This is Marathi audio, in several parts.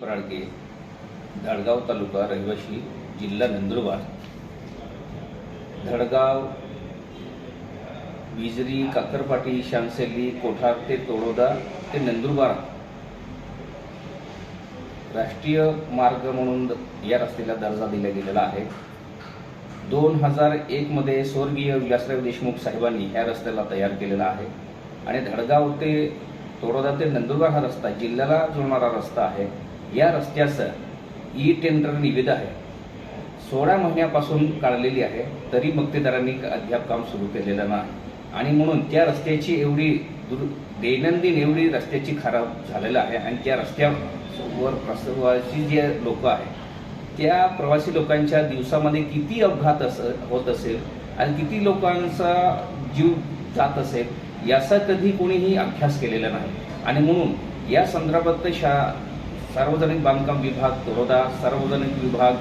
पराडके धडगाव तालुका रहिवाशी जिल्हा नंदुरबार. धडगाव विजरी काकरपाटी शामसेली कोठार ते तोडोदा ते नंदुरबार. राष्ट्रीय मार्ग म्हणून या रस्त्याला दर्जा दिला गेलेला आहे. दोन हजार एकमध्ये स्वर्गीय विलासराव देशमुख साहेबांनी ह्या रस्त्याला तयार केलेला आहे. आणि धडगाव ते तोडोदा ते नंदुरबार हा रस्ता जिल्ह्याला जोडणारा रस्ता आहे. या रस्त्याचं ई टेंडर निविदा आहे. सोळा महिन्यापासून काढलेली आहे तरी मक्तेदारांनी अद्याप काम सुरू केलेलं नाही. आणि म्हणून त्या रस्त्याची एवढी दुर दैनंदिन एवढी रस्त्याची खराब झालेलं आहे आणि त्या रस्त्यावर प्रवासी जे लोक आहेत त्या प्रवासी लोकांच्या दिवसामध्ये किती अपघात अस होत असेल आणि किती लोकांचा जीव जात असेल याचा कधी कोणीही अभ्यास केलेला नाही. आणि म्हणून या संदर्भात शा सार्वजनिक बांधकाम विभाग तोरोदा सार्वजनिक विभाग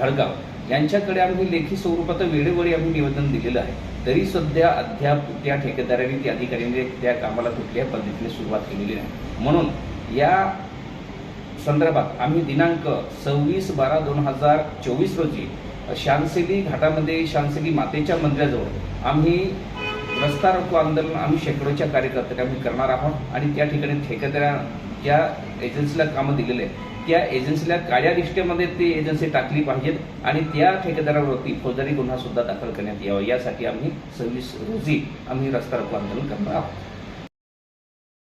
खडगाव यांच्याकडे आम्ही लेखी स्वरूपात वेळेवेळी आम्ही निवेदन दिलेलं आहे. तरी सध्या अद्याप त्या ठेकेदारांनी त्या अधिकाऱ्यांनी त्या कामाला कुठल्या पद्धतीने सुरुवात केलेली नाही. म्हणून या संदर्भात आम्ही दिनांक सव्वीस बारा दोन हजार चोवीस रोजी शानसेली घाटामध्ये शानसेली मातेच्या मंदिराजवळ आम्ही रस्ता रोको आंदोलन आम्ही शेकडोच्या कार्यकर्त्यांनी आम्ही करणार आहोत आणि त्या ठिकाणी ठेकेदार या एजन्सीला कामं दिलेले आहे त्या एजन्सीला काळ्या लिस्टेमध्ये ती एजन्सी टाकली पाहिजेत आणि त्या ठेकेदारावरती फौजदारी गुन्हा सुद्धा दाखल करण्यात यावा. यासाठी आम्ही सव्वीस रोजी आम्ही रस्ता रोको आंदोलन करणार आहोत.